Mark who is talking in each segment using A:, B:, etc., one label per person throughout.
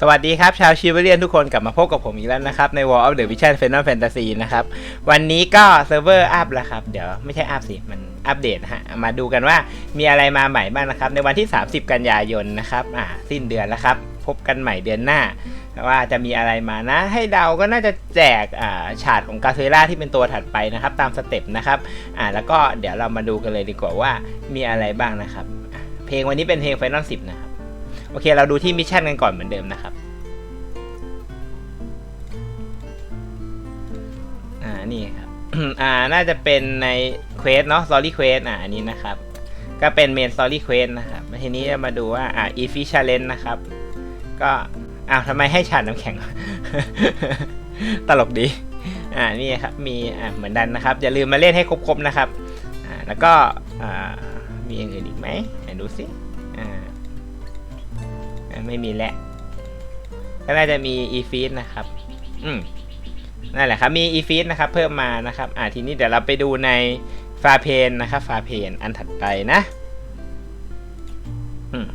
A: สวัสดีครับ ชาวชิวเรียนทุกคนกลับมาพบกับผมอีกแล้วนะครับ ใน w a l of the Vision Final Fantasy นะครับ วันนี้ก็เซิร์ฟเวอร์อัพแล้วครับ เดี๋ยวไม่ใช่อัพสิ มันอัปเดตฮะ มาดูกันว่ามีอะไรมาใหม่บ้างนะครับ ในวันที่ 30 กันยายนนะครับ อ่า สิ้นเดือนแล้วครับ พบกันใหม่เดือนหน้า ว่าจะมีอะไรมานะ ให้เดาก็น่าจะแจกอ่าฉาดของกาเซล่าที่เป็นตัวถัดไปนะครับ ตามสเต็ปนะครับ อ่า แล้วก็เดี๋ยวเรามาดูกันเลยดีกว่าว่ามีอะไรบ้างนะครับ เพลงวันนี้เป็นเพลง Final 10นะครับ โอเค เราดูที่มิชชั่นกันก่อนเหมือนเดิมนะครับ อ่า นี่ครับ อ่า น่าจะเป็นในเควสเนาะ s อรี่เควสอ่าอันนี้นะครับ ก็เป็นเมน s อรี่เควสนะครับ ทีนี้จะมาดูว่า อ่า e f i c h a l e n นะครับ ก็ อ้าวทำไมให้ฉาดน้ำแข็ง ตลกดี อ่า นี่ครับ มี อ่า เหมือนดันนะครับ อย่าลืมมาเล่นให้ครบๆนะครับ อ่า แล้วก็ อ่า มีอย่างอื่นอีกไหมไหนดูสิ อ่า ไม่มีแล้วก็น่าจะมี e f e e d นะครับ อืมนั่นแหละครับ มี e f e e d นะครับ เพิ่มมานะครับ อ่าทีนี้เดี๋ยวเราไปดูในฟาเพนนะครับ ฟาเพนอันถัดไปนะ อืม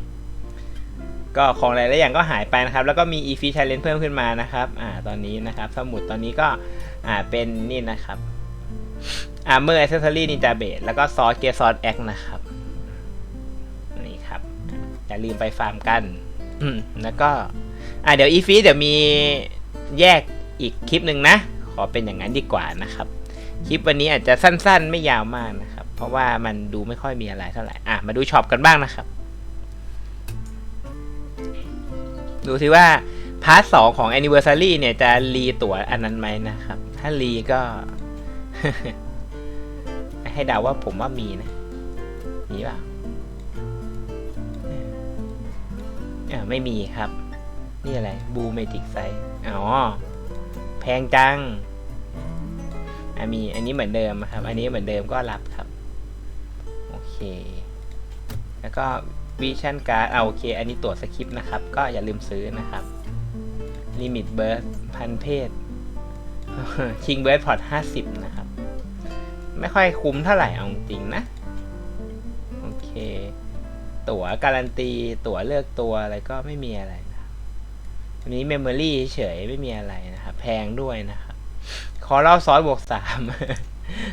A: ก็ของหลายๆอย่างก็หายไปนะครับ แล้วก็มี e f e e d challenge เพิ่มขึ้นมานะครับ อ่า ตอนนี้นะครับ สมุดตอนนี้ก็ อ่า เป็นนี่นะครับ armor accessory ninja base แล้วก็ sword gear sword axe นะครับ นี่ครับ อย่าลืมไปฟาร์มกัน แล้วก็ อ่าเดี๋ยว e f e e d เดี๋ยวมีแยกอีกคลิปหนึ่งนะ ขอเป็นอย่างนั้นดีกว่านะครับ คลิปวันนี้อาจจะสั้น ๆ ไม่ยาวมากนะครับ เพราะว่ามันดูไม่ค่อยมีอะไรเท่าไหร่ อะ มาดูช็อปกันบ้างนะครับ ดูสิว่าพาร์ทสองของ Anniversary เนี่ยจะรีตั๋วอันนั้นไหมนะครับ ถ้ารีก็ ให้เดาว่าผมว่ามีนะ มีเปล่า อ่าไม่มีครับ นี่อะไรบูเมจิกไซอ๋อ แพงจังอะมีอันนี้เหมือนเดิมครับ อันนี้เหมือนเดิมก็รับครับ โอเค แล้วก็วิชั่นการ์ดเอาโอเค อันนี้ตัวจสคริปต์นะครับ ก็อย่าลืมซื้อนะครับลิมิตเบิร์ดพันเพศคิงเบิร์ดพอร์ตห้าสิบนะครับ ไม่ค่อยคุ้มเท่าไหร่เอาจริงนะ ตั๋วการันตี ตั๋วเลือกตัวอะไรก็ไม่มีอะไรนะอันนี้เมมโมรี่เฉยไม่มีอะไรนะครับแพงด้วยนะครับคอร์ลซอสบวกสาม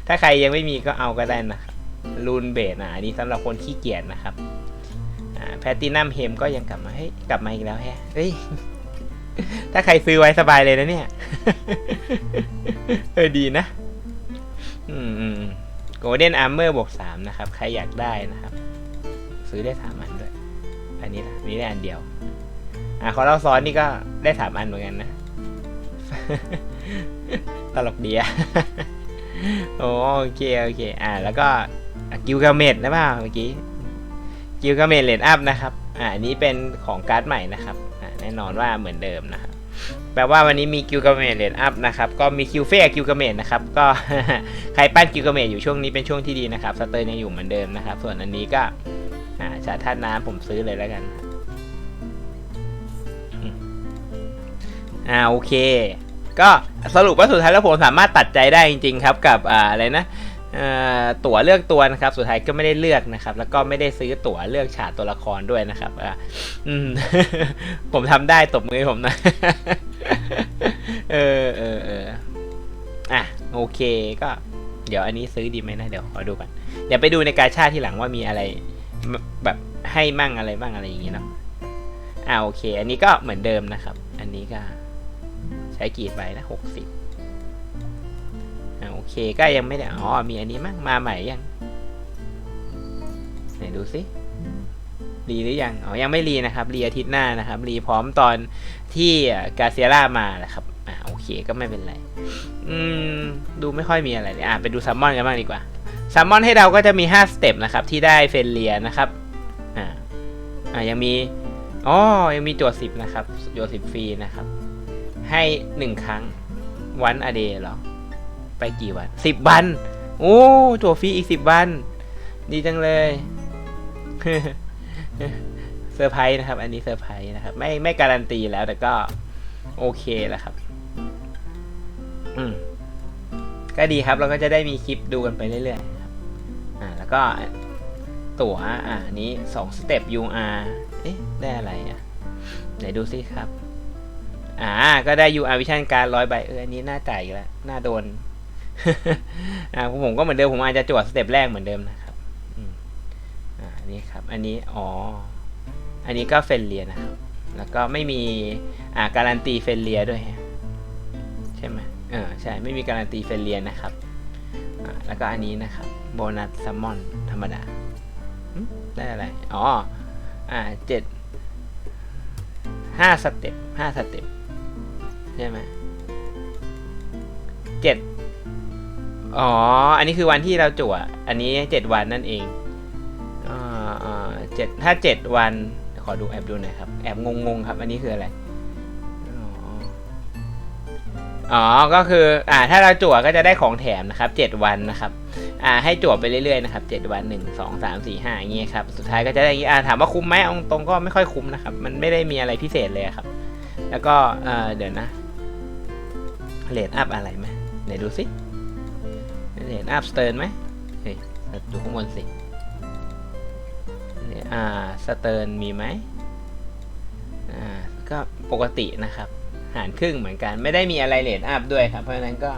A: ถ้าใครยังไม่มีก็เอาก็ได้นะครับรูนเบดอะอันนี้สำหรับคนขี้เกียจนะครับแพตตินัมเฮมก็ยังกลับมาเฮ้ยกลับมาอีกแล้วแฮะเฮ้ยถ้าใครซื้อไว้สบายเลยนะเนี่ย เออดีนะ อืมโกลเด้นอาร์เมอร์บวกสามนะครับ ใครอยากได้นะครับ ซื้อได้สามอันด้วย อันนี้ละนนี้ได้อันเดียว อะคอร์ซ้อนนี่ก็ได้สามอันเหมือนกันนะ ตลกดีอะโอเคโอเค อ่าแล้วก็กิลกาเมดนะเปล่าเมื่อกี้กิลกาเมดเลนอัพนะครับ อ่าอันนี้เป็นของการ์ดใหม่นะครับอ่าแน่นอนว่าเหมือนเดิมนะครับแปลว่าวันนี้มีกิลกาเมดเลนอัพนะครับ ก็มีคิวเฟ่กิลกาเมดนะครับ ก็ใครปั้นกิลกาเมดอยู่ช่วงนี้เป็นช่วงที่ดีนะครับ สเตอร์ยังอยู่เหมือนเดิมนะครับ ส่วนอันนี้ก็ อ่าชาท่าน้ำผมซื้อเลยแล้วกันอ่าโอเค ก็สรุปว่าสุดท้ายแล้วผมสามารถตัดใจได้จริง ๆ ครับ กับอ่าอะไรนะตั๋วเลือกตัวนะครับ สุดท้ายก็ไม่ได้เลือกนะครับ แล้วก็ไม่ได้ซื้อตั๋วเลือกฉากตัวละครด้วยนะครับอ่าอืมผมทำได้ตบมือผมนะเออเออเอออะโอเคก็ เดี๋ยวอันนี้ซื้อดีไหมนะ เดี๋ยวขอดูก่อนเดี๋ยวไปดูในกาชาที่หลังว่ามีอะไร แบบให้มั่งอะไรบ้างอะไรอย่างงี้เนาะอ่าโอเค อันนี้ก็เหมือนเดิมนะครับ อันนี้ก็ใช้กี่ใบนะหกสิบอ่าโอเคก็ยังไม่ได้อ๋อมีอันนี้มั้งมาใหม่ยังไหนดูสิรีหรือยังอ๋อยังไม่รีนะครับรีอาทิตย์หน้านะครับรีพร้อมตอนที่กาเซียร่ามาแหละครับอ่าโอเคก็ไม่เป็นไร อืมดูไม่ค่อยมีอะไรเลยอ่าไปดูซัมมอนกันบ้างดีกว่า แซัมมอนให้เราก็จะมี 5 สเต็ปนะครับ ที่ได้เฟนเลียนะครับอ่าอ่ายังมีอ๋อยังมีจทย์สิบนะครับโจทย์สิบฟรีนะครับ ให้หนึ่งครั้งวันอเดย์หรอ ไปกี่วันสิบวัน โอ้จั่วฟรีอีกสิบวัน ดีจังเลยเซอร์ไพรส์นะครับ อันนี้เซอร์ไพรส์นะครับ ไม่ไม่การันตีแล้วแต่ก็โอเคแล้วครับ อืมก็ดีครับเราก็จะได้มีคลิปดูกันไปเรื่อยๆ อ่าแล้วก็ตั๋วอ่านี้สองสเตป UR เอ๊ะ ได้อะไรอะ ไหนดูสิครับ อ่า ก็ได้ UR Vision การร้อยใบเอออันนี้น่าจ่ายอีกแล้วน่าโดน อ่าผมก็เหมือนเดิม ผมอาจจะจวดสเต็ปแรกเหมือนเดิมนะครับอ่านี่ครับ อันนี้ อ๋อ อันนี้ก็เฟนเลียนะครับ แล้วก็ไม่มี อ่า การันตีเฟนเลียด้วย ใช่ไหมเออ ใช่ ไม่มีการันตีเฟนเลียนะครับ แล้วก็อันนี้นะครับโบนัสแซัมอนธรรมดาได้อะไร อ๋อ อ่าเจ็ดห้าสเต็ปห้าสเต็ปใช่ไหมเจ็ดอ๋อ อันนี้คือวันที่เราจั่ว อันนี้เจ็ดวันนั่นเองอ่าอ่าเจ็ดถ้าเจ็ดวัน ขอดูแอบดูหน่อยครับ แอบงงๆครับ อันนี้คืออะไร อ๋อ ก็คือ อ่า ถ้าเราจั่วก็จะได้ของแถมนะครับเจ็ดวันนะครับ อ่า ให้จั่วไปเรื่อยๆนะครับเจ็ดวันหนึ่งสองสามสี่ห้าอย่างเงี้ยครับ สุดท้ายก็จะได้อย่างงี้อ่า ถามว่าคุ้มไหมเอาตรงๆก็ไม่ค่อยคุ้มนะครับ มันไม่ได้มีอะไรพิเศษเลยครับ แล้วก็ เอ่อ เดี๋ยวนะเลดอัพอะไรไหมไหนดูสิเลดอัพสเติร์นไหมเฮ้ย ดูข้างบนสิ อ่า สเติร์นมีไหมอ่า ก็ปกตินะครับ หารครึ่งเหมือนกัน ไม่ได้มีอะไรเลทอัพด้วยครับ เพราะฉะนั้นก็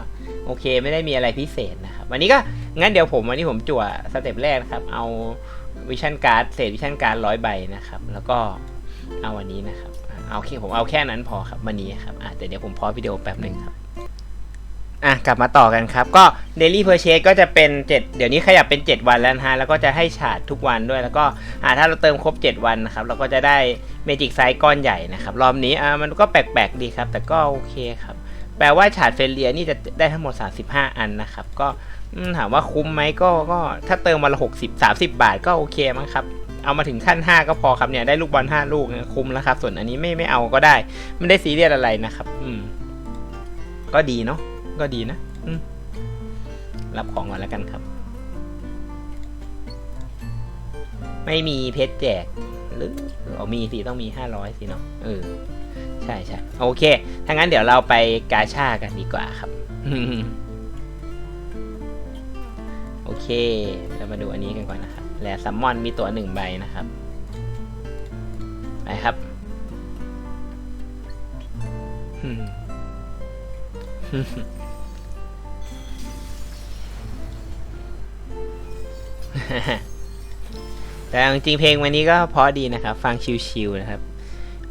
A: โอเคไม่ได้มีอะไรพิเศษนะครับ วันนี้ก็งั้นเดี๋ยวผมวันนี้ผมจั่วสเต็ปแรกนะครับ เอาวิชั่นการ์ดเศษวิชั่นการ์ดร้อยใบนะครับ แล้วก็เอาวันนี้นะครับ เอาแค่ผมเอาแค่นั้นพอครับวันนี้ครับแต่เดี๋ยวผมพอวิดีโอแป๊บหนึ่งครับ อะกลับมาต่อกันครับ ก็ Daily Purchase ก็จะเป็น 7 เดี๋ยวนี้ขยับเป็น 7 วันแล้วนะฮะ แล้วก็จะให้ฉาดทุกวันด้วยแล้วก็อ่าถ้าเราเติมครบ 7 วันนะครับ เราก็จะได้เมจิกไซส์ก้อนใหญ่นะครับ รอบนี้อ่ามันก็แปลกๆดีครับ แต่ก็โอเคครับ แปลว่าฉาดเฟลเลียนี่จะได้ทั้งหมด 35 อันนะครับ ก็ถามว่าคุ้มไหมก็ก็ถ้าเติมวันละ60 30 บาทก็โอเคมั้งครับเอามาถึงขั้น 5 ก็พอครับเนี่ยได้ลูกบอล5ลูกคุ้มแล้วครับส่วนอันนี้ไม่ไม่เอาก็ได้ ไม่ได้ซีเรียสอะไรนะครับ อืม ก็ดีเนาะ ก็ดีนะรับของก่อนแล้วกันครับ ไม่มีเพชรแจก หรือเอามีสิต้องมี500สิเนาะเออ ใช่ใช่โอเคถ้างั้นเดี๋ยวเราไปกาชากันดีกว่าครับโอเค เรามาดูอันนี้กันก่อนนะครับ แลซัมมอนมีตัวหนึ่งใบนะครับ ไปครับ แต่จริงๆเพลงวันนี้ก็เพราะดีนะครับ ฟังชิลๆนะครับ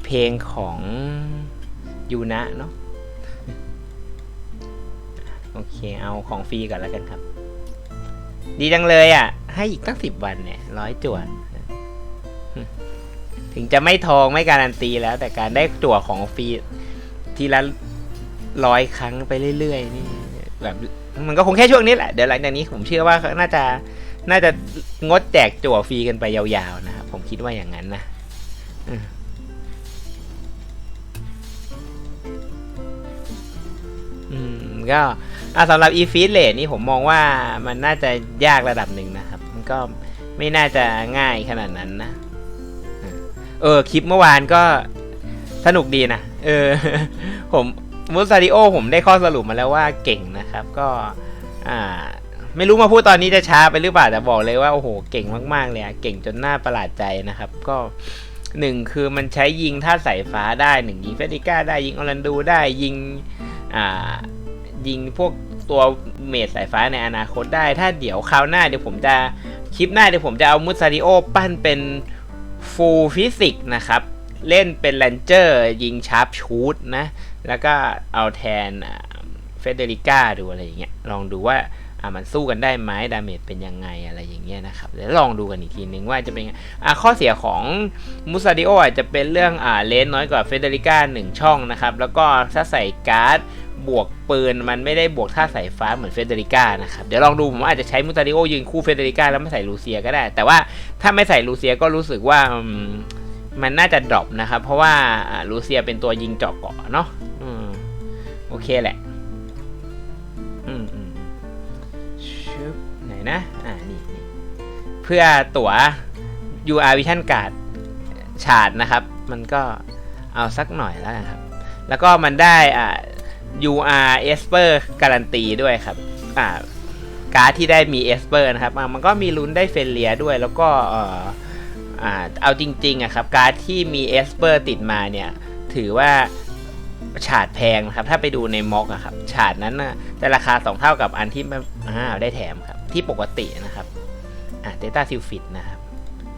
A: เพลงของยูนะเนาะโอเคเอาของฟรีก่อนแล้วกันครับ ดีจังเลยอะ ให้อีกตั้งสิบวันเนี่ยร้อยจวดถึงจะไม่ทองไม่การันตีแล้ว แต่การได้จั่วของฟรีทีละร้อยครั้งไปเรื่อยๆนี่แบบมันก็คงแค่ช่วงนี้แหละ เดี๋ยวหลังจากนี้ผมเชื่อว่าน่าจะ น่าจะงดแจกจั่วฟรีกันไปยาวๆนะครับผมคิดว่าอย่างนั้นนะอืมก็อะสำหรับ e f e e d rate นี่ผมมองว่ามันน่าจะยากระดับหนึ่งนะครับ มันก็ไม่น่าจะง่ายขนาดนั้นนะ เออ คลิปเมื่อวานก็สนุกดีนะ เออ ผมมูซาริโอผมได้ข้อสรุปมาแล้วว่าเก่งนะครับ ก็อ่า ไม่รู้มาพูดตอนนี้จะช้าไปหรือเปล่าแต่บอกเลยว่าโอ้โหเก่งมากๆเลยอะเก่งจนน่าประหลาดใจนะครับ ก็หนึ่งคือมันใช้ยิงท่าสายฟ้าได้หนึ่งยิงเฟติก้าได้ยิงออรันดูได้ยิงอ่ายิงพวกตัวเมดสายฟ้าในอนาคตได้ ถ้าเดี๋ยวคราวหน้าเดี๋ยวผมจะคลิปหน้าเดี๋ยวผมจะเอามูซาริโอปั้นเป็นฟูลฟิสิกนะครับ เล่นเป็นแรนเจอร์ยิงชาร์ปชูดนะ แล้วก็เอาแทนเฟเดริก้าดูอะไรอย่างเงี้ยลองดูว่า อ่ามันสู้กันได้ไหมดาเมจเป็นยังไงอะไรอย่างเงี้ยนะครับเดี๋ยวลองดูกันอีกทีนึงว่าจะเป็นไงอ่าข้อเสียของมูซาดิโออาจจะเป็นเรื่องอ่าเลนน้อยกว่าเฟเดริก้าหนึ่งช่องนะครับ แล้วก็ถ้าใส่การ์ดบวกปืนมันไม่ได้บวกท่าสายฟ้าเหมือนเฟเดริก้านะครับ เดี๋ยวลองดูผมอาจจะใช้มูซาดิโอยืนคู่เฟเดริก้าแล้วไม่ใส่ลูเซียก็ได้ แต่ว่าถ้าไม่ใส่ลูเซียก็รู้สึกว่ามันน่าจะดรอปนะครับ เพราะว่าลูเซียเป็นตัวยิงเจาะเกาะเนาะอืมโอเคแหละ อืม นนะอ่านี่เพื่อตั๋ว UR Vision Card ฉาดนะครับ มันก็เอาสักหน่อยแล้วครับ แล้วก็มันได้อ่า UR Esper การันตีด้วยครับอ่าการ์ดที่ได้มี Esper นะครับ มันก็มีลุ้นได้เฟลเลียด้วย แล้วก็เอ่ออ่าเอาจริงๆอะครับ การ์ดที่มี Esper ติดมาเนี่ย ถือว่า ฉาดแพงนะครับ ถ้าไปดูในม็อกอะครับ ฉาดนั้นน่ะจะราคา 2 เท่ากับอันที่ไม่อ่าได้แถมครับ ที่ปกตินะครับ อ่าเตต้าซิลฟิตนะครับ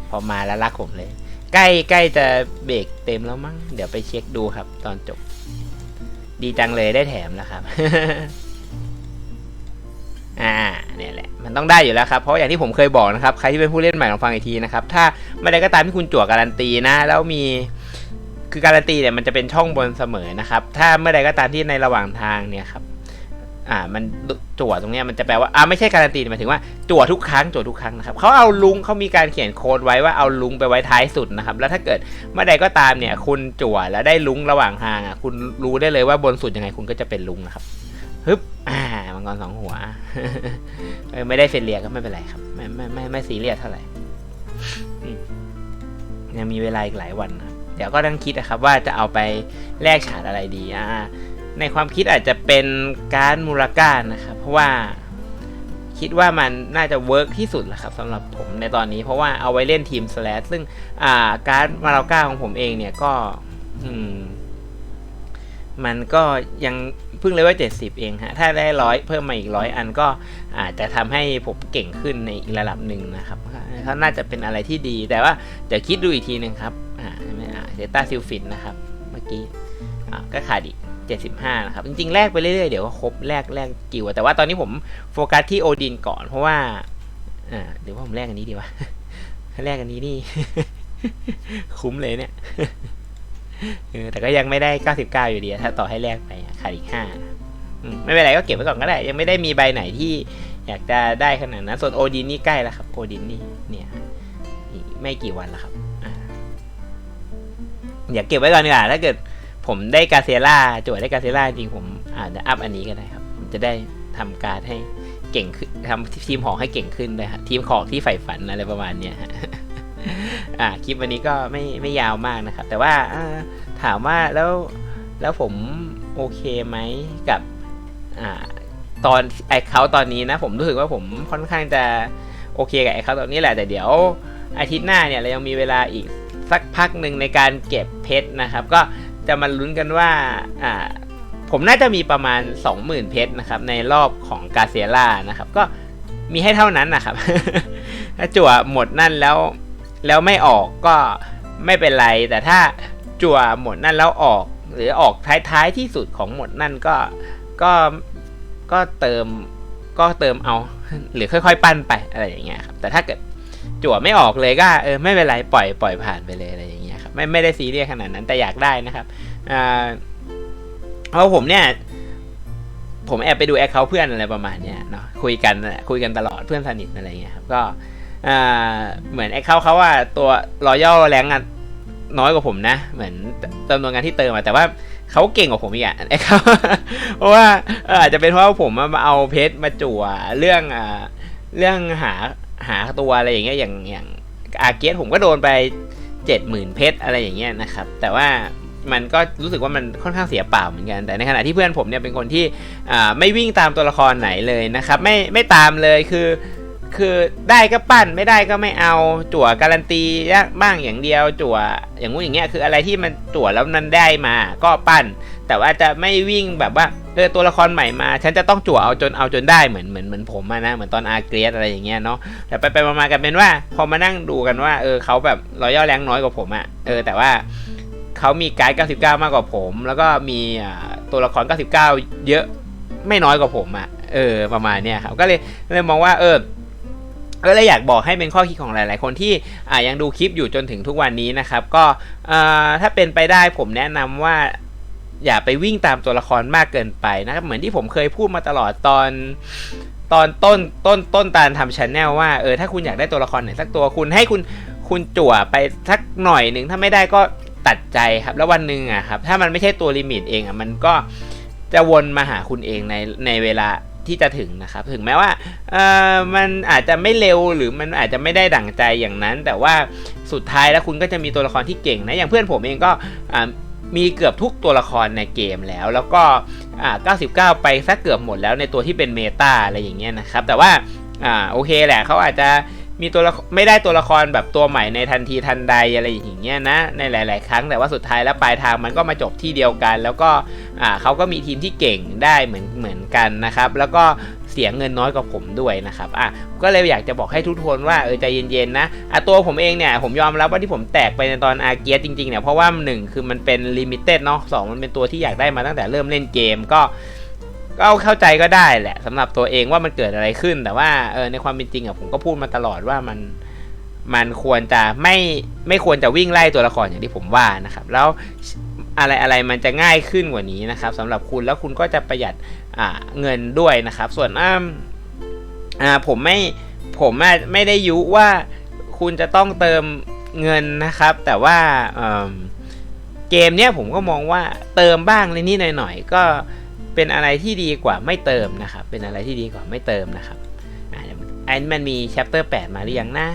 A: พอมาแล้วรักผมเลย ใกล้ใกล้จะเบรกเต็มแล้วมั้ง เดี๋ยวไปเช็คดูครับ ตอนจบ ดีจังเลยได้แถมแล้วครับ อ่าเนี่ยแหละ มันต้องได้อยู่แล้วครับ เพราะอย่างที่ผมเคยบอกนะครับ ใครที่เป็นผู้เล่นใหม่ลองฟังอีกทีนะครับ ถ้าไม่ได้ก็ตามที่คุณจั่วการันตีนะ แล้วมี คือการันตีเนี่ยมันจะเป็นช่องบนเสมอนะครับ ถ้าเมื่อใดก็ตามที่ในระหว่างทางเนี่ยครับอ่ามันจั่วตรงเนี้ยมันจะแปลว่าอ่าไม่ใช่การันตีหมายถึงว่าจั่วทุกครั้งจั่วทุกครั้งนะครับเขาเอาลุงเขามีการเขียนโค้ดไว้ว่าเอาลุงไปไว้ท้ายสุดนะครับ แล้วถ้าเกิดเมื่อใดก็ตามเนี่ย คุณจั่วแล้วได้ลุงระหว่างทางอะคุณรู้ได้เลยว่าบนสุดยังไงคุณก็จะเป็นลุงนะครับฮึบอ่ามังกรสองหัวไม่ได้เฟรเลียก็ไม่เป็นไรครับไม่ไม่ไม่ไม่ซีเรียสเท่าไหร่ยังมีเวลาอีกหลายวันนะ ดี๋ยวก็ต้องคิดนะครับว่าจะเอาไปแลกฉาดอะไรดีอ่าในความคิดอาจจะเป็นการมูราก้านะครับ เพราะว่าคิดว่ามันน่าจะเวิร์กที่สุดแหละครับสำหรับผมในตอนนี้เพราะว่าเอาไว้เล่นทีมสแลชซึ่งอ่าการมาราก้าของผมเองเนี่ยก็อืมมันก็ยังเพิ่งเลเวลเจ็ดสิบเองฮะ ถ้าได้ร้อยเพิ่มมาอีกร้อยอันก็อาจจะทำให้ผมเก่งขึ้นในอีกระดับหนึ่งนะครับเขาน่าจะเป็นอะไรที่ดีแต่ว่าเดี๋ยวคิดดูอีกทีหนึ่งครับ เดต้าซิลฟินนะครับ เมื่อกี้ก็ขาดอีก 75 นะครับ จริงๆ แลกไปเรื่อยๆ เดี๋ยวก็ครบแลกแลกกิวแต่ว่าตอนนี้ผมโฟกัสที่โอดินก่อนเพราะว่าอ่าเดี๋ยวว่าผมแลกอันนี้ดีวะถ้าแลกอันนี้นี่ คุ้มเลยเนี่ยแต่ก็ยังไม่ได้ 99 อยู่ดีถ้าต่อให้แลกไปขาดอีก5ไม่เป็นไรก็เก็บไว้ก่อนก็ได้ ยังไม่ได้มีใบไหนที่อยากจะได้ขนาดนั้นส่วนโอดินนี่ใกล้แล้วครับโอดินนี่เนี่ยไม่กี่วันแล้วครับ อ่าอยากเก็บไว้ก่อนดีกว่าถ้าเกิดผมได้กาเซล่าจวดได้กาเซล่าจริงผมอาจจะอัพอันนี้ก็ได้ครับผมจะได้ทำการให้เก่งขึ้นทำทีมของให้เก่งขึ้นด้วยครับทีมของที่ใฝ่ฝันอะไรประมาณเนี้ยฮะอ่าคลิปวันนี้ก็ไม่ไม่ยาวมากนะครับ แต่ว่าอ่าถามว่าแล้วแล้วผมโอเคไหมกับอ่าตอนไอเขาตอนนี้นะ ผมรู้สึกว่าผมค่อนข้างจะโอเคกับไอเขาตอนนี้แหละแต่เดี๋ยวอาทิตย์หน้าเนี่ยเรายังมีเวลาอีก สักพักหนึ่งในการเก็บเพชรนะครับ ก็จะมาลุ้นกันว่าอ่าผมน่าจะมีประมาณ 20,000 เพชรนะครับในรอบของกาเซียล่านะครับ ก็มีให้เท่านั้นนะครับ ถ้าจั่วหมดนั่นแล้วแล้วไม่ออกก็ไม่เป็นไร แต่ถ้าจั่วหมดนั่นแล้วออก หรือออกท้ายๆที่สุดของหมดนั่นก็ก็ก็เติมก็เติมเอา หรือค่อยๆ ปั้นไปอะไรอย่างเงี้ยครับแต่ถ้าเกิด จั่วไม่ออกเลยก็เออไม่เป็นไรปล่อยปล่อยผ่านไปเลยอะไรอย่างเงี้ยครับไม่ไม่ได้ซีเรียสขนาดนั้นแต่อยากได้นะครับอ่าเพราะผมเนี่ยผมแอบไปดูแอคเคาท์เพื่อนอะไรประมาณเนี้ยเนาะคุยกันคุยกันตลอดเพื่อนสนิทอะไรเงี้ยครับก็อ่าเหมือนแอคเคาท์เขาว่าตัวรอยัลแรงอะน้อยกว่าผมนะ เหมือนจำนวนงานที่เติมมาแต่ว่าเขาเก่งกว่าผมอีกอะไอ้เขาเพราะว่าเอออาจจะเป็นเพราะว่าผมมาเอาเพชรมาจั่วเรื่องอ่าเรื่องหา หาตัวอะไรอย่างเงี้ยอย่างอย่างอาเกียผมก็โดนไปเจ็ดหมื่นเพชรอะไรอย่างเงี้ยนะครับ แต่ว่ามันก็รู้สึกว่ามันค่อนข้างเสียเปล่าเหมือนกัน แต่ในขณะที่เพื่อนผมเนี่ยเป็นคนที่อ่าไม่วิ่งตามตัวละครไหนเลยนะครับ ไม่ไม่ตามเลยคือ คือได้ก็ปั้นไม่ได้ก็ไม่เอาจั่วการันตีบ้างอย่างเดียว จั่วอย่างงู้นอย่างเงี้ยคืออะไรที่มันจั่วแล้วมันได้มาก็ปั้น แต่ว่าจะไม่วิ่งแบบว่า เออตัวละครใหม่มา ฉันจะต้องจั่วเอาจนเอาจนได้เหมือนเหมือนเหมือนผมอะนะเหมือนตอนอาร์เกรสอะไรอย่างเงี้ยเนาะแต่ไปไปมาๆกันเป็นว่า พอมานั่งดูกันว่าเออเขาแบบรอยัลแรงน้อยกว่าผมอะเออแต่ว่าเขามีการ์99 มากกว่าผม แล้วก็มีตัวละคร 99 เยอะไม่น้อยกว่าผมอะเออประมาณเนี้ยครับก็เลยเลยมองว่าเออก็เลยอยากบอกให้เป็นข้อคิดของหลาย ๆ คนที่อ่ายังดูคลิปอยู่จนถึงทุกวันนี้นะครับ ก็ถ้าเป็นไปได้ผมแนะนำว่า อย่าไปวิ่งตามตัวละครมากเกินไปนะครับเหมือนที่ผมเคยพูดมาตลอดตอนตอนต้นต้นต้นตาลทำชแนลว่าเออถ้าคุณอยากได้ตัวละครไหนสักตัวคุณให้คุณคุณจั่วไปสักหน่อยหนึ่งถ้าไม่ได้ก็ตัดใจครับ แล้ววันหนึ่งอะครับถ้ามันไม่ใช่ตัวลิมิตเองอะมันก็จะวนมาหาคุณเองในในเวลาที่จะถึงนะครับ ถึงแม้ว่าเออมันอาจจะไม่เร็วหรือมันอาจจะไม่ได้ดั่งใจอย่างนั้น แต่ว่าสุดท้ายแล้วคุณก็จะมีตัวละครที่เก่งนะอย่างเพื่อนผมเองก็อ่า มีเกือบทุกตัวละครในเกมแล้ว แล้วก็อ่า99 ไปสักเกือบหมดแล้วในตัวที่เป็นเมตาอะไรอย่างเงี้ยนะครับ แต่ว่าอ่าโอเคแหละเขาอาจจะมีตัวละไม่ได้ตัวละครแบบตัวใหม่ในทันทีทันใดอะไรอย่างเงี้ยนะในหลาย ๆ ครั้งแต่ว่าสุดท้ายแล้วปลายทางมันก็มาจบที่เดียวกัน แล้วก็อ่าเขาก็มีทีมที่เก่งได้เหมือนเหมือนกันนะครับ แล้วก็ สียเงินน้อยกว่าผมด้วยนะครับอะก็เลยอยากจะบอกให้ทุกคนว่าเออใจเย็นๆนะอะตัวผมเองเนี่ยผมยอมรับว่าที่ผมแตกไปในตอนอาเกียจริงๆเนี่ยเพราะว่าหนึ่งคือมันเป็นลิมิเต็ดเนาะสองมันเป็นตัวที่อยากได้มาตั้งแต่เริ่มเล่นเกมก็ก็เข้าใจก็ได้แหละสำหรับตัวเองว่ามันเกิดอะไรขึ้น แต่ว่าเออในความเป็นจริงอะผมก็พูดมาตลอดว่ามันมันควรจะไม่ไม่ควรจะวิ่งไล่ตัวละครอย่างที่ผมว่านะครับ แล้วอะไรอะไรมันจะง่ายขึ้นกว่านี้นะครับสำหรับคุณแล้วคุณก็จะประหยัด เงินด้วยนะครับ ส่วนอ่าผมไม่ผมไม่ได้ยุว่าคุณจะต้องเติมเงินนะครับ แต่ว่าเเกมเนี้ยผมก็มองว่าเติมบ้างในนี้หน่อยๆก็เป็นอะไรที่ดีกว่าไม่เติมนะครับ เป็นอะไรที่ดีกว่าไม่เติมนะครับอันมันมี chapter 8มาหรือยังนะ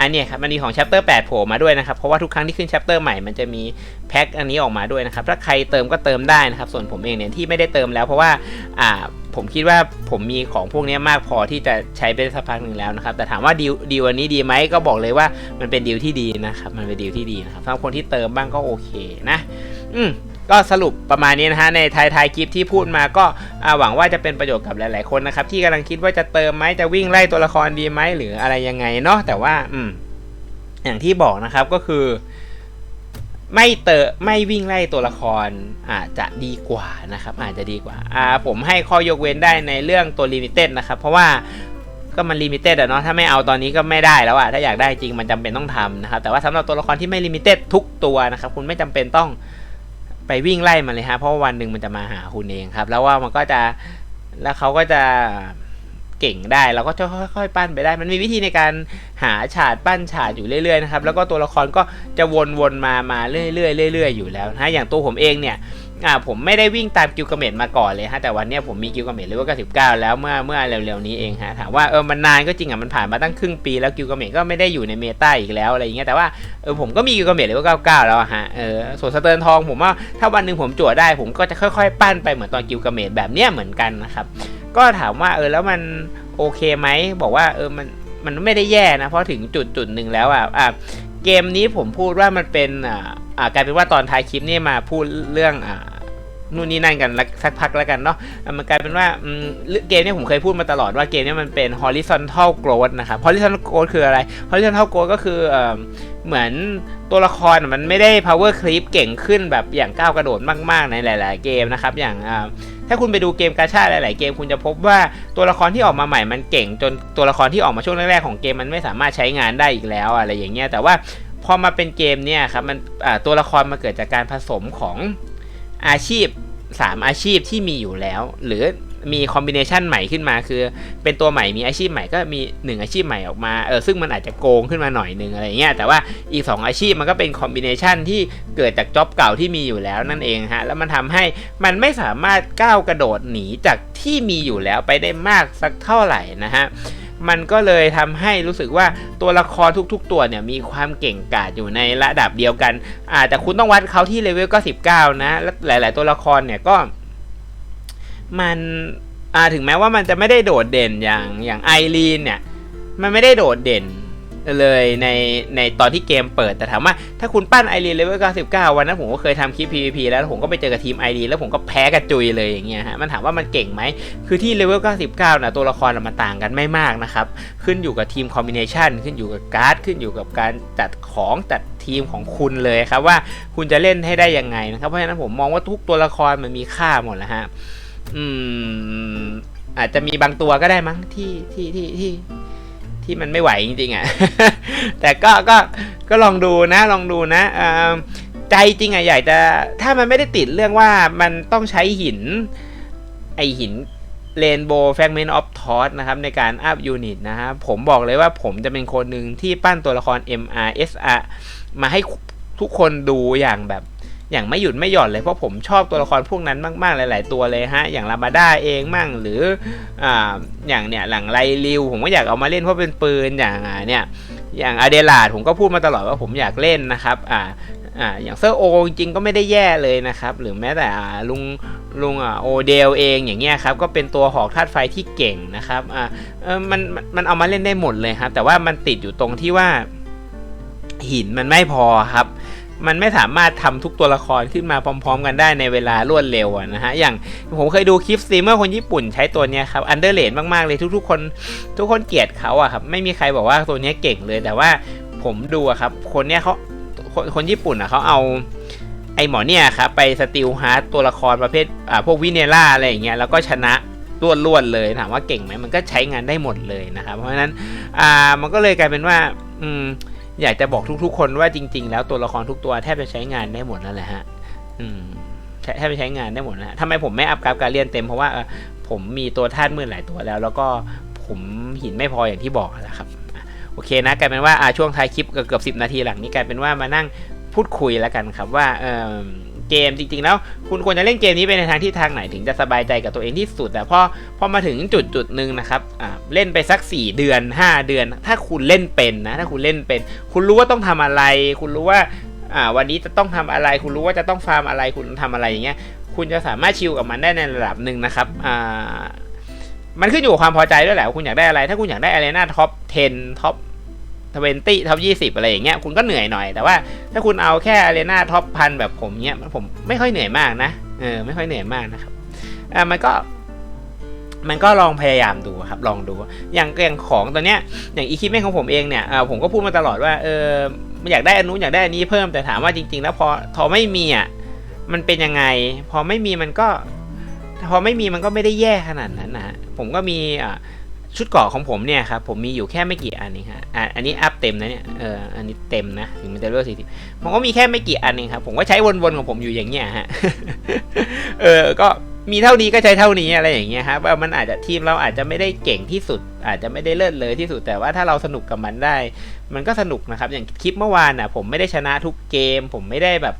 A: อันนี้ครับมันมีของ chapter 8 โผล่มาด้วยนะครับ เพราะว่าทุกครั้งที่ขึ้น chapter ใหม่มันจะมีแพ็คอันนี้ออกมาด้วยนะครับ ถ้าใครเติมก็เติมได้นะครับ ส่วนผมเองเนี่ยที่ไม่ได้เติมแล้วเพราะว่าอ่าผมคิดว่าผมมีของพวกนี้มากพอที่จะใช้เป็นสักพักหนึ่งแล้วนะครับ แต่ถามว่าดีลดีลอันนี้ดีไหมก็บอกเลยว่ามันเป็นดีลที่ดีนะครับ มันเป็นดีลที่ดีนะครับสำหรับคนที่เติมบ้างก็โอเคนะ อืม ก็สรุปประมาณนี้นะฮะในท้ายทายคลิปที่พูดมาก็หวังว่าจะเป็นประโยชน์กับหลาย ๆ คนนะครับที่กำลังคิดว่าจะเติมไหมจะวิ่งไล่ตัวละครดีไหมหรืออะไรยังไงเนาะแต่ว่าอืมอย่างที่บอกนะครับก็คือ ไม่เตอไม่วิ่งไล่ตัวละครอาจจะดีกว่านะครับ อาจจะดีกว่าอ่าผมให้ข้อยกเว้นได้ในเรื่องตัวลิมิเต็ดนะครับ เพราะว่าก็มันลิมิเต็ดอะเนาะถ้าไม่เอาตอนนี้ก็ไม่ได้แล้วอะถ้าอยากได้จริงมันจำเป็นต้องทำนะครับ แต่ว่าสำหรับตัวละครที่ไม่ลิมิเต็ดทุกตัวนะครับ คุณไม่จำเป็นต้อง ไปวิ่งไล่มันเลยฮะเพราะวันหนึ่งมันจะมาหาคุณเองครับ แล้วว่ามันก็จะแล้วเขาก็จะเก่งได้เราก็จะค่อยๆปั้นไปได้ มันมีวิธีในการหาฉาดปั้นฉาดอยู่เรื่อยๆนะครับแล้วก็ตัวละครก็จะวนๆมามาเรื่อยๆเรื่อยๆอยู่แล้วนะอย่างตัวผมเองเนี่ย อ่าผมไม่ได้วิ่งตามกิลกเมตมาก่อนเลยฮะแต่วันนี้ผมมีกิลกเมตเลเวล99 แล้วเมื่อเมื่อเร็วๆนี้เองฮะถามว่าเออมันนานก็จริงอะมันผ่านมาตั้งครึ่งปีแล้วกิลกเมตก็ไม่ได้อยู่ในเมตาอีกแล้วอะไรอย่างเงี้ยแต่ว่าเออผมก็มีกิลกเมตเลเวล99 แล้วฮะเออส่วนสเติร์นทองผมว่าถ้าวันหนึ่งผมจั่วได้ ผมก็จะค่อยๆ ปั้นไปเหมือนตอนกิลกเมตแบบเนี้ยเหมือนกันนะครับก็ถามว่าเออแล้วมันโอเคไหมบอกว่าเออมันมันไม่ได้แย่นะเพราะถึงจุดจุดหนึ่งแล้วอะอะเกมนี้ผมพูดว่ามันเป็นอ่ากลายเป็นว่าตอนท้ายคลิปนี่มาพูดเรื่องอ่า นู่นนี่นั่นกันสักพักแล้วกันเนาะมันกลายเป็นว่าอืมเกมนี้ผมเคยพูดมาตลอดว่าเกมนี้มันเป็น horizontal growth นะครับ horizontal growth คืออะไร horizontal growth ก็คือเอเหมือนตัวละครมันไม่ได้ power creep เก่งขึ้นแบบอย่างก้าวกระโดดมาก ๆ ในหลาย ๆ เกมนะครับ อย่างถ้าคุณไปดูเกมกาชาหลาย ๆ เกมคุณจะพบว่าตัวละครที่ออกมาใหม่มันเก่ง จนตัวละครที่ออกมาช่วงแรก ๆ ของเกมมันไม่สามารถใช้งานได้อีกแล้วอะไรอย่างเงี้ยแต่ว่าพอมาเป็นเกมเนี่ยครับมันตัวละครมาเกิดจากการผสมของ อาชีพ 3 อาชีพที่มีอยู่แล้ว หรือมีคอมบิเนชันใหม่ขึ้นมาคือ เป็นตัวใหม่มีอาชีพใหม่ก็มี1อาชีพใหม่ออกมาเออซึ่งมันอาจจะโกงขึ้นมาหน่อยนึงอะไรเงี้ยแต่ว่าอีก 2 อาชีพมันก็เป็นคอมบิเนชันที่เกิดจากจ็อบเก่าที่มีอยู่แล้วนั่นเองฮะแล้วมันทำให้มันไม่สามารถก้าวกระโดดหนีจากที่มีอยู่แล้วไปได้มากสักเท่าไหร่นะฮะ มันก็เลยทำให้รู้สึกว่าตัวละครทุก ๆ ตัวเนี่ยมีความเก่งกาจอยู่ในระดับเดียวกันอาแต่คุณต้องวัดเขาที่เลเวลก็19 นะ และหลาย ๆ ตัวละครเนี่ยก็ มันอ่าถึงแม้ว่ามันจะไม่ได้โดดเด่นอย่างอย่างไอรีนเนี่ย มันไม่ได้โดดเด่น เลยในในตอนที่เกมเปิดแต่ถามว่าถ้าคุณปั้นไอรีนเลเวล99 วันนั้นผมก็เคยทำคลิป PVP แล้วผมก็ไปเจอกับทีมไอรีนแล้วผมก็แพ้กระจุยเลยอย่างเงี้ยฮะมันถามว่ามันเก่งไหมคือที่เลเวล99นะตัวละครมันต่างกันไม่มากนะครับ ขึ้นอยู่กับทีมคอมบิเนชันขึ้นอยู่กับการ์ดขึ้นอยู่กับการจัดของจัดทีมของคุณเลยครับว่าคุณจะเล่นให้ได้ยังไงนะครับเพราะฉะนั้นผมมองว่าทุกตัวละครมันมีค่าหมดแล้วฮะอืมอาจจะมีบางตัวก็ได้มั้งที่ที่ที่ที่ ที่มันไม่ไหวจริงๆอะแต่ก็ก็ก็ลองดูนะลองดูนะใจจริงอะอยากจะถ้ามันไม่ได้ติดเรื่องว่ามันต้องใช้หินไอหิน Rainbow Fragment of Thought นะครับในการอัพยูนิตนะฮะผมบอกเลยว่าผมจะเป็นคนหนึ่งที่ปั้นตัวละคร MRSR มาให้ทุกคนดูอย่างแบบ อย่างไม่หยุดไม่หย่อนเลยเพราะผมชอบตัวละครพวกนั้นมากๆ หลาย ๆ ตัวเลยฮะ อย่างลามาด้าเองมั่งหรืออ่าอย่างเนี่ยหลังไรริว ผมก็อยากเอามาเล่นเพราะเป็นปืนอย่างเนี่ยอย่างอเดลาดผมก็พูดมาตลอดว่าผมอยากเล่นนะครับอ่าอ่าอย่างเซอร์โอจริงๆก็ไม่ได้แย่เลยนะครับ หรือแม้แต่อ่าลุงลุงอ่าโอเดลเองอย่างเงี้ยครับ ก็เป็นตัวหอกธาตุไฟที่เก่งนะครับอ่าเออมันมันเอามาเล่นได้หมดเลยครับ แต่ว่ามันติดอยู่ตรงที่ว่าหินมันไม่พอครับ มันไม่สามารถทำทุกตัวละครขึ้นมาพร้อม ๆ กันได้ในเวลารวดเร็วนะฮะอย่างผมเคยดูคลิปสตรีมเมอร์คนญี่ปุ่นใช้ตัวเนี้ยครับอันเดอร์เลดมากๆเลยทุกๆคน ทุกคนเกลียดเขาอะครับไม่มีใครบอกว่าตัวเนี้ยเก่งเลยแต่ว่าผมดูอะครับ คนเนี้ยเขาคนคนญี่ปุ่นอะเขาเอาไอหมอเนี่ยครับไปสติลฮาร์ดตัวละครประเภทอ่าพวกวิเนล่าอะไรอย่างเงี้ยแล้วก็ชนะรวดรวดๆเลยถามว่าเก่งไหมมันก็ใช้งานได้หมดเลยนะครับเพราะฉะนั้นอ่ามันก็เลยกลายเป็นว่าอืม อยากจะบอกทุก ๆ คนว่าจริง ๆ แล้วตัวละครทุกตัวแทบจะใช้งานได้หมดนั่นแหละฮะอืมแทบจะใช้งานได้หมดนะทำไมผมไม่อัพกราฟการเรียนเต็มเพราะว่าผมมีตัวธาตุมืดหลายตัวแล้ว แล้วก็ผมหินไม่พออย่างที่บอกนะครับโอเคนะกลายเป็นว่าอ่าช่วงท้ายคลิปเกือบสิบนาทีหลังนี้กลายเป็นว่ามานั่งพูดคุยแล้วกันครับว่าเออ เกมจริงๆ แล้ว คุณควรจะเล่นเกมนี้ไปในทางที่ทางไหนถึงจะสบายใจกับตัวเองที่สุดแต่พอพอมาถึงจุดจุดหนึ่งนะครับเล่นไปสัก 4 เดือน 5 เดือน ถ้าคุณเล่นเป็นนะถ้าคุณเล่นเป็น คุณรู้ว่าต้องทำอะไร คุณรู้ว่าวันนี้จะต้องทำอะไร คุณรู้ว่าจะต้องฟาร์มอะไรคุณทำอะไรอย่างเงี้ยคุณจะสามารถชิลกับมันได้ในระดับหนึ่งนะครับมันขึ้นอยู่กับความพอใจด้วยแหละว่าคุณอยากได้อะไร ถ้าคุณอยากได้อะไรหน้าท็อป 10 ท็อป 20ท็อป20อะไรอย่างเงี้ยคุณก็เหนื่อยหน่อย แต่ว่าถ้าคุณเอาแค่อารีนาท็อปพันแบบผมเนี้ยผมไม่ค่อยเหนื่อยมากนะเออไม่ค่อยเหนื่อยมากนะครับอ่ามันก็ มันก็ลองพยายามดูครับลองดู อย่างอย่างของตัวเนี้ยอย่างอีคิปเมนของผมเองเนี่ยอ่อผมก็พูดมาตลอดว่าเอออยากได้อนนู้นอยากได้อันนี้เพิ่มแต่ถามว่าจริง ๆ แล้วพอพอไม่มีอะมันเป็นยังไง พอไม่มีมันก็พอไม่มีมันก็ไม่ได้แย่ขนาดนั้นนะผมก็มีอ่า ชุดเกาะของผมเนี่ยครับผมมีอยู่แค่ไม่กี่อันเองฮะอะอันนี้อัพเต็มนะเนี่ยเอออันนี้เต็มนะถึงมันจะเลือกสี่สิบผมก็มีแค่ไม่กี่อันเองครับผมก็ใช้วนๆของผมอยู่อย่างเงี้ยฮะเออก็มีเท่านี้ก็ใช้เท่านี้อะไรอย่างเงี้ยครับว่ามันอาจจะทีมเราอาจจะไม่ได้เก่งที่สุด อาจจะไม่ได้เลิศเลยที่สุดแต่ว่าถ้าเราสนุกกับมันได้ มันก็สนุกนะครับ อย่างคลิปเมื่อวานน่ะ ผมไม่ได้ชนะทุกเกม ผมไม่ได้แบบ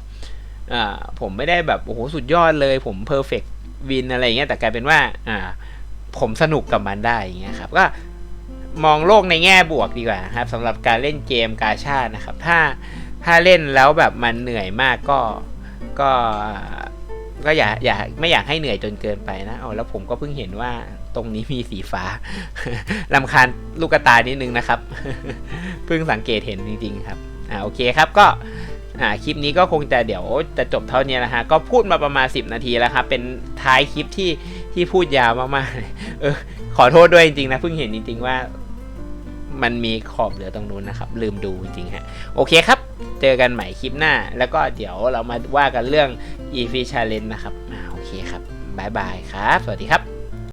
A: อ่าผมไม่ได้แบบโอ้โหสุดยอดเลย ผมเพอร์เฟกต์วินอะไรอย่างเงี้ยแต่กลายเป็นว่าอ่า ผมสนุกกับมันได้อย่างเงี้ยครับก็มองโลกในแง่บวกดีกว่านะครับสำหรับการเล่นเกมกาชาดนะครับ ถ้าถ้าเล่นแล้วแบบมันเหนื่อยมากก็ก็ก็อย่าอย่าไม่อยากให้เหนื่อยจนเกินไปนะเอาแล้วผมก็เพิ่งเห็นว่าตรงนี้มีสีฟ้าลำคาญลูกกตานิดนึงนะครับ เพิ่งสังเกตเห็นจริงๆครับอ่าโอเคครับก็อ่าคลิปนี้ก็คงจะเดี๋ยวจะจบเท่านี้นะฮะก็พูดมาประมาณ 10 นาทีแล้วครับเป็นท้ายคลิปที่ ที่พูดยาวมากๆ เออ ขอโทษด้วยจริงๆนะเพิ่งเห็นจริงๆว่ามันมีขอบเหลือตรงนู้นนะครับ ลืมดูจริงฮะ โอเคครับ เจอกันใหม่คลิปหน้า แล้วก็เดี๋ยวเรามาว่ากันเรื่อง e f i Challenge นะครับอ่าโอเคครับบายบายครับ สวัสดีครับ